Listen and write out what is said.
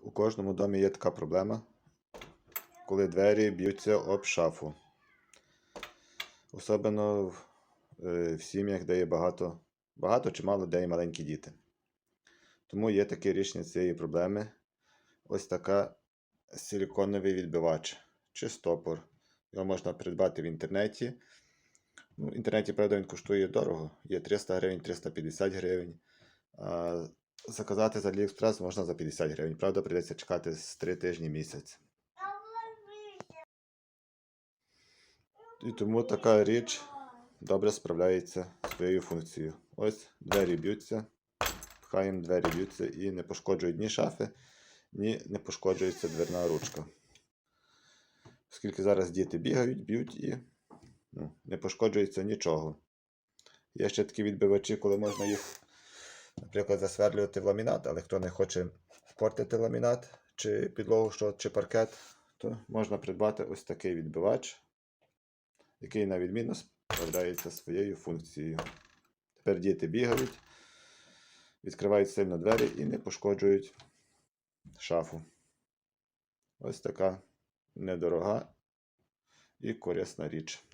У кожному домі є така проблема, коли двері б'ються об шафу. Особливо в, е, в сім'ях, де є багато, багато чи мало, де є маленькі діти. Тому є таке рішення цієї проблеми. Ось така силіконовий відбивач чи стопор. Його можна придбати в інтернеті. Ну, в інтернеті, правда, він коштує дорого. Є 300 гривень, 350 гривень. Заказати з AliExpress можна за 50 гривень. Правда, прийдеться чекати з 3 тижні місяць. І тому така річ добре справляється своєю функцією. Ось двері б'ються, пхаємо, двері б'ються і не пошкоджують ні шафи, ні не пошкоджується дверна ручка. Оскільки зараз діти бігають, б'ють і ну, не пошкоджується нічого. Є ще такі відбивачі, коли можна їх, наприклад, засверлювати в ламінат, але хто не хоче портити ламінат чи підлогу, що, чи паркет, то можна придбати ось такий відбивач, який на відмінно справляється своєю функцією. Тепер діти бігають, відкривають сильно двері і не пошкоджують шафу. Ось така недорога і корисна річ.